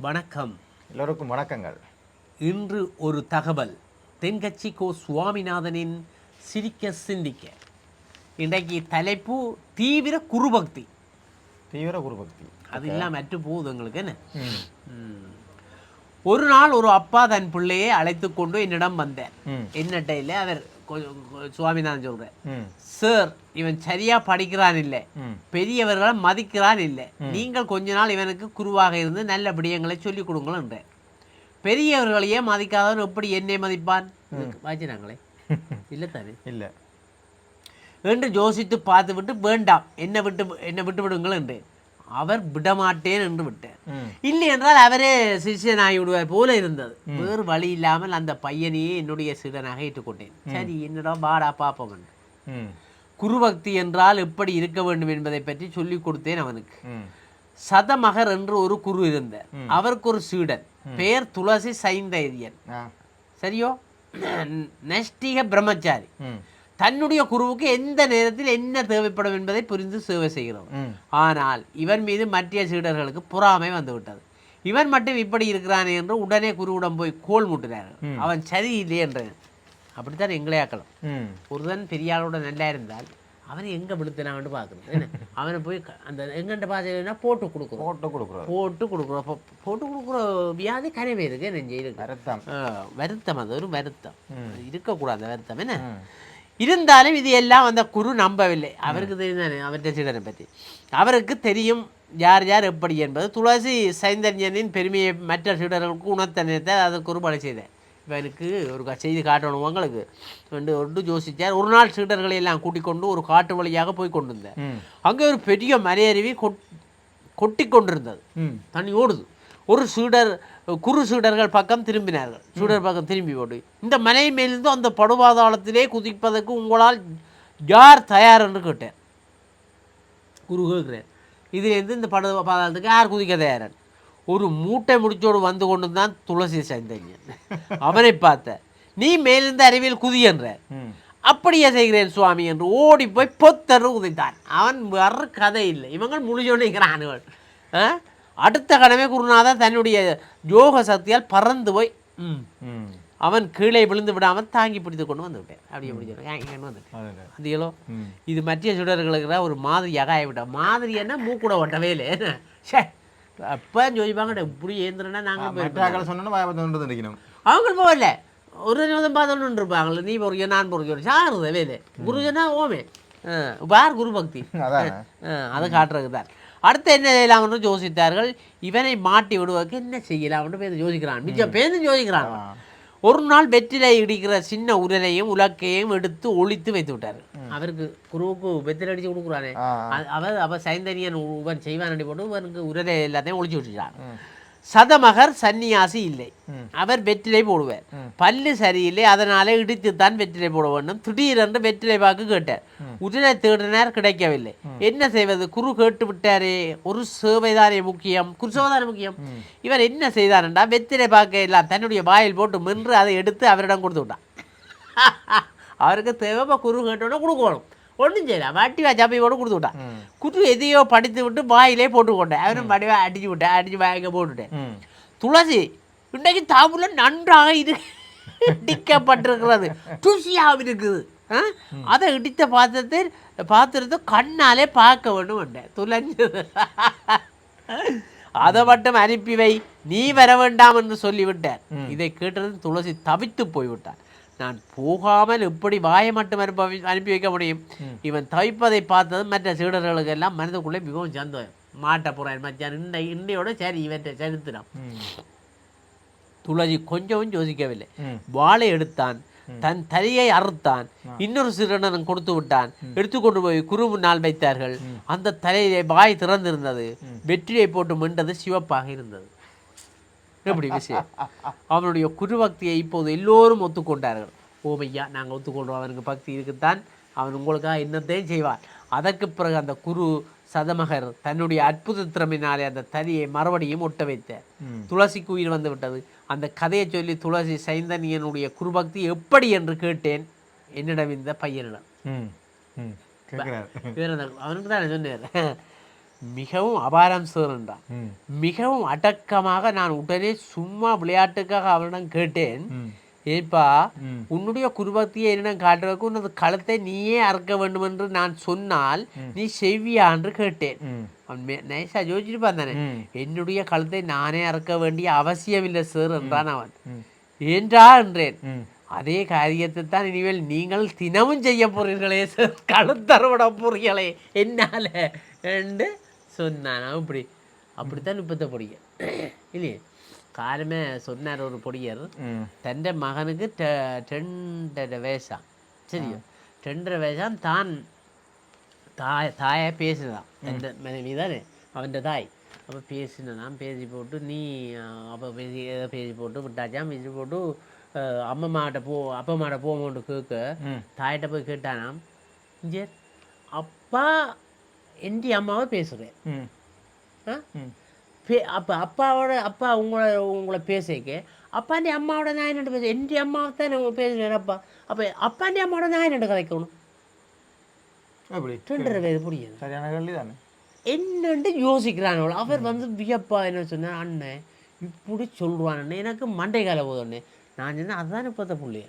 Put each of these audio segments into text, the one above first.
வணக்கம். எல்லோருக்கும் வணக்கங்கள். இன்று ஒரு தகவல். தென்கட்சி கோ சுவாமிநாதனின் சிரிக்க சிந்திக்க. இன்றைக்கு தலைப்பு தீவிர குருபக்தி. தீவிர குருபக்தி. அது இல்லாம அற்று போகுது எங்களுக்கு என்ன. ஒரு நாள் ஒரு அப்பா தன் பிள்ளையை அழைத்து கொண்டு என்னிடம் வந்தார். ம். என்னட்ட இல்லை அவர் சுவாமிநாதன் சொல்கிறார் ம். சார் இவன் சரியா படிக்கிறான் இல்லை. பெரியவர்களை மதிக்கிறான் இல்லை. நீங்கள் கொஞ்ச நாள் இவனுக்கு குருவாக இருந்து நல்ல விடயங்களை சொல்லிக் கொடுங்களேன் பெரியவர்களையே மதிக்காதவன் எப்படி என்னை மதிப்பான்? வாச்சினாங்களே இல்லை தானே. இல்லை. என்று யோசித்து பார்த்து விட்டு வேண்டாம். என்னை விட்டு என்னை விட்டு விடுங்கள் என்று அவர் விடமாட்டேன் என்று விட்டார் ம். இல்லை என்றால் அவரே சிஷியனாகி விடுவார் போல இருந்தது. வேறு வழி இல்லாமல் அந்த பையனையே என்னுடைய சிடனாக ஏற்றுக்கொண்டேன். சரி என்னடா பாடா. ம். குருபக்தி என்றால் எப்படி இருக்க வேண்டும் என்பதை பற்றி சொல்லிக் கொடுத்தேன் அவனுக்கு. சதமகர் என்று ஒரு குரு இருந்தார். அவருக்கு ஒரு சீடன். பெயர் துளசி சைந்தரியன். சரியோ? நஷ்டிக பிரம்மச்சாரி. தன்னுடைய குருவுக்கு எந்த நேரத்தில் என்ன தேவைப்படும் என்பதை புரிந்து சேவை செய்கிறவர் ம். ஆனால் இவன் மீது மற்ற சீடர்களுக்கு பொறாமை வந்துவிட்டது. இவன் மட்டும் இப்படி இருக்கிறானே என்று உடனே குருவிடம் போய் கோல் முட்டினார்கள். அவன் சரியில்லை என்றது அப்படித்தான் எங்களே ஆக்கலாம் ம். ஒருவன் பெரிய ஆளோட நல்லா இருந்தால் அவனை எங்கே விழுத்தினான்னு பார்க்கணும். என்ன? அவனை போய் அந்த எங்கண்ட பார்த்தீங்கன்னா போட்டு கொடுக்குறோம் போட்டு கொடுக்குறது போட்டு கொடுக்குறோம் போட்டு கொடுக்குற வியாதி கனவே இருக்கு நெஞ்சு இருக்கு? வருத்தம். வருத்தம். அது ஒரு வருத்தம். இருக்கக்கூடாது. வருத்தம். என்ன? இருந்தாலும் இது எல்லாம் அந்த குரு நம்பவில்லை. அவருக்கு தெரியும் அவற்றை சீடனை பற்றி அவருக்கு தெரியும் யார் யார் எப்படி என்பது. துளசி சைந்தன்யனின் பெருமையை மற்ற சீடர்களுக்கு உணர்த்த நினைத்த அதை குருபடை செய்தேன் இவனுக்கு ஒரு க- செய்தி காட்டணும் உங்களுக்கு. ரெண்டு ஒன்று யோசிச்சார். ஒரு நாள் சீடர்களை எல்லாம் கூட்டிக் கொண்டு ஒரு காட்டு வழியாக போய் கொண்டிருந்தார். ம். அங்கே ஒரு பெரிய மலையருவி கொட் கொட்டி கொண்டிருந்தது. தண்ணி ஓடுது. ஒரு சீடர் குரு சீடர்கள் பக்கம் திரும்பினார்கள். சீடர் பக்கம் திரும்பி போட்டு இந்த மலை மேலிருந்து அந்த படுபாதாளத்திலே குதிப்பதற்கு உங்களால் யார் தயார் என்று கேட்டேன். குரு கேட்கிறேன். இதுலேருந்து இந்த படு பாதாளத்துக்கு யார் குதிக்க தயாரன்? ஒரு மூட்டை முடிச்சோடு வந்து கொண்டு தான் துளசி சைந்தன்யன். அவனை பார்த்த நீ மேலிருந்து அறிவியல் குதி என்றார். அப்படியே செய்கிறேன் சுவாமி என்று ஓடி போய் பொத்தரு உதைத்தான் அவன் வர்ற கதை இல்லை. இவங்க முழிச்சோன்னிக்கிறானுகள் அடுத்த கணமே குருநாதர் தன்னுடைய யோக சக்தியால் பறந்து போய் ம், ம். அவன் கீழே விழுந்து விடாமல் தாங்கி பிடித்து கொண்டு வந்து விட்டேன். அப்படியே பிடிச்சிருக்கேன் வந்துட்டேன் அது அதிகளோ இது மற்ற சுடர்களுக்கு ஒரு மாதிரியாக ஆகிவிட்டோம் மாதிரி என்ன? மூக்கூட ஒட்டவே இல்லை. ஷே அப்போ ஜோதிப்பாங்க இப்படி ஏந்திரனா நாங்கள் போய் மற்றாக்கள் சொன்னா பயப்பட்டு நினைக்கணும் அவங்க போகல. ஒரு நிமிடம் பார்த்தோன்னு இருப்பாங்களே நீ பொறுக்க நான் பொறுக்க சாருத வேலை குருஜனா ஓமே. பார் குரு பக்தி. அதை காட்டுறதுக்கு தான். அடுத்து என்ன செய்யலாம் என்று யோசித்தார்கள். இவனை மாட்டி விடுவதற்கு என்ன செய்யலாம் என்று பேர் யோசிக்கிறான். மிச்சம் பேருந்து யோசிக்கிறான். ஒரு நாள் வெற்றிலை இடிக்கிற சின்ன உரலையும் உலக்கையும் எடுத்து ஒழித்து வைத்து விட்டார் அவருக்கு குருவுக்கு வெற்றிலை அடிச்சு கொடுக்குறானே. அவர் அவர் சைந்தன்யன் இவன் செய்வான் போட்டு இவனுக்கு உரலை எல்லாத்தையும் ஒழிச்சு விட்டுட்டான் சதமகர் சன்னியாசி இல்லை. அவர் வெற்றிலை போடுவார். பல்லு சரியில்லை அதனாலே இடித்துத்தான் வெற்றிலை போட வேண்டும் திடீரென்று வெற்றிலை பாக்கு கேட்டார். உடனே தேடினார் கிடைக்கவில்லை. என்ன செய்வது? குரு கேட்டு விட்டாரே ஒரு சேவைதானே முக்கியம் குரு சேவைதானே முக்கியம். இவர் என்ன செய்தார்டா வெற்றிலை பாக்க எல்லாம் தன்னுடைய வாயில் போட்டு மென்று அதை எடுத்து அவரிடம் கொடுத்து விட்டான் அவருக்கு தேவை குரு கேட்டோன்னே கொடுக்கணும். ஒன்றும் செய்யலாம் வட்டி சப்பையோடு கொடுத்து விட்டான் குரு எதையோ படித்து விட்டு வாயிலே போட்டு கொண்டேன் அவரும் வடிவா அடிச்சு விட்டேன் அடிச்சு வாய்க்க போட்டுட்டேன் துளசி இன்றைக்கு தாபுல நன்றாக இது இடிக்கப்பட்டிருக்கிறது ருசியாக இருக்குது? அதை இடித்த பாத்திரத்தை பாத்திரத்தை கண்ணாலே பார்க்க வேண்டும் துளைஞ்சது அதை மட்டும் அனுப்பி வை நீ வர வேண்டாம் என்று சொல்லிவிட்டார் இதை கேட்டது துளசி தவித்து போய்விட்டான் நான் போகாமல் எப்படி வாயை மட்டும் அனுப்பி அனுப்பி வைக்க முடியும்? இவன் தவிப்பதை பார்த்தது மற்ற சீடர்களுக்கு எல்லாம் மனதுக்குள்ளே மிகவும் சந்தோஷம். மாட்ட போறேன். மச்சான் இன்னை இன்னையோட சரி இவற்றை ம். துளசி கொஞ்சமும் யோசிக்கவில்லை. வாளை எடுத்தான். தன் தலையை அறுத்தான். இன்னொரு சிறுவனன் கொடுத்து விட்டான். எடுத்துக்கொண்டு போய் குரு முன்னால் வைத்தார்கள். அந்த தலையிலே வாய் திறந்திருந்தது. வெற்றியை போட்டு மிண்டது சிவப்பாக இருந்தது. எப்படி விஷயம். அவனுடைய குருபக்தியை இப்போது எல்லோரும் ஒத்துக்கொண்டார்கள். ஓமையா நாங்கள் ஒத்துக்கொள்றோம். அவனுக்கு பக்தி இருக்குத்தான். அவன் உங்களுக்காக என்னத்தையும் செய்வான். அதற்கு பிறகு அந்த குரு சதமகர் தன்னுடைய அற்புத திறமையினாலே அந்த தறியை மறுபடியும் ஒட்ட வைத்தார். ம். துளசிக்கு உயிர் வந்து விட்டது. அந்த கதையை சொல்லி துளசி சைந்தன்யனுடைய குருபக்தி எப்படி என்று கேட்டேன். என்னிடம் இந்த பையனிடம். அவனுக்கு தான் சொன்னார். மிகவும் அபாரம் சார் என்றான். ம். மிகவும் அடக்கமாக நான் உடனே சும்மா விளையாட்டுக்காக அவனிடம் கேட்டேன். ஏப்பா உன்னுடைய குருபக்தியை என்னிடம் காட்டுறதுக்கு உனது கழுத்தை நீயே அறுக்க வேண்டும் என்று நான் சொன்னால் நீ செவ்வியா என்று கேட்டேன். அவன் நைஸா யோசிச்சுட்டு பார்த்தானே ம். என்னுடைய கழுத்தை நானே அறுக்க வேண்டிய அவசியமில்லை சார் என்றான் அவன். ம். ஏன்றா என்றேன். அதே காரியத்தை தான் இனிமேல் நீங்கள் தினமும் செய்ய போறீர்களே சார் கழுத்தறுவிட போறீங்களே என்னால? என்று சொன்னானா இப்படி. அப்படித்தான் ഇപ്പോഴത്തെ പൊടിക്കൻ ഇല്ലേ കാലമേ സ്വന്നാർ ഒരു പൊടിയാറ് തൻ്റെ മകനുക്ക് രണ്ടര വയസ്സാണ് ശരിയോ രണ്ടര വയസ്സാണ് താൻ தாய தாயை பேசுதான். அந்த மனைவி தானே? அவன் தாய். அப்போ பேசினதான் பேசி போட்டு நீ அப்போ பேசி ஏதோ பேசி போட்டு விட்டாச்சான் பேசி போட்டு அம்மம்மாட்ட போ அப்பா அப்பம்மாட்ட போமோன்ட்டு கேட்க தாயிட்ட போய் கேட்டானாம். இங்கே அப்பா என்டி அம்மாவை பேசுகிறேன் பே அப்போ அப்பாவோட அப்பா உங்களை உங்களை பேசிக்க அப்பாண்டி அம்மாவோட நான் என்னட்டு பேச என் அம்மாவை தான் நான் பேசுவேன் அப்பா அப்போ அப்பாண்டி அம்மாவோட நான் என்னட்டு கதைக்கணும். எப்படி ரெண்டரை பேர் புரியுது. சரியான கேள்வி தானே என்னன்ட்டு யோசிக்கிறான் அவர் வந்து வியப்பா என்ன சொன்னார் அண்ணன் இப்படி சொல்லுவான் எனக்கு மண்டை கால போதுண்ணே நான் சொன்னேன் அதுதான் இப்போத்த புள்ளைய?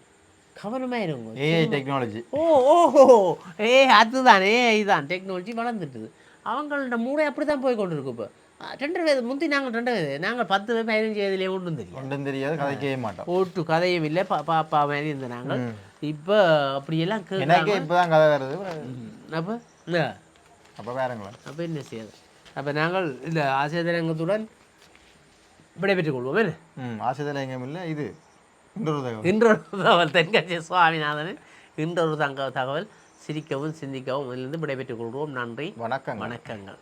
கவனமாக இருங்க ஏஐ டெக்னாலஜி ஓ ஓஹோ. ஏ அதுதான் ஏ இதுதான் டெக்னாலஜி வளர்ந்துட்டுது. அவங்களோட மூளை அப்படி தான் போய் கொண்டு இருக்கு இப்போ ரெண்டு வயது முந்தி நாங்கள் ரெண்டு வயது நாங்கள் பத்து பதினஞ்சு வயதுலேயே ஒன்றும் தெரியும் ஒன்றும் தெரியாது கதைக்கவே மாட்டோம். ஓட்டு கதையும் இல்லை பாப்பா மாதிரி இருந்த நாங்கள். இப்போ அப்படியெல்லாம் எனக்கே கேட்குறாங்க இப்போதான் கதை வருது. அப்போ? அப்போ வேறங்களா? அப்போ என்ன செய்யாது அப்போ நாங்கள் இந்த ஆசிரியரங்கத்துடன் விடைபெற்றுக் கொள்வோம் என்ன? ம் ஆசைதல் எங்கேயும் இல்லை இது. இன்றொரு தகவல். தென்கட்சி சுவாமிநாதனின் இன்றொரு தங்க தகவல். சிரிக்கவும் சிந்திக்கவும் இதிலிருந்து விடைபெற்றுக் கொள்வோம். நன்றி. வணக்கங்க வணக்கங்கள்.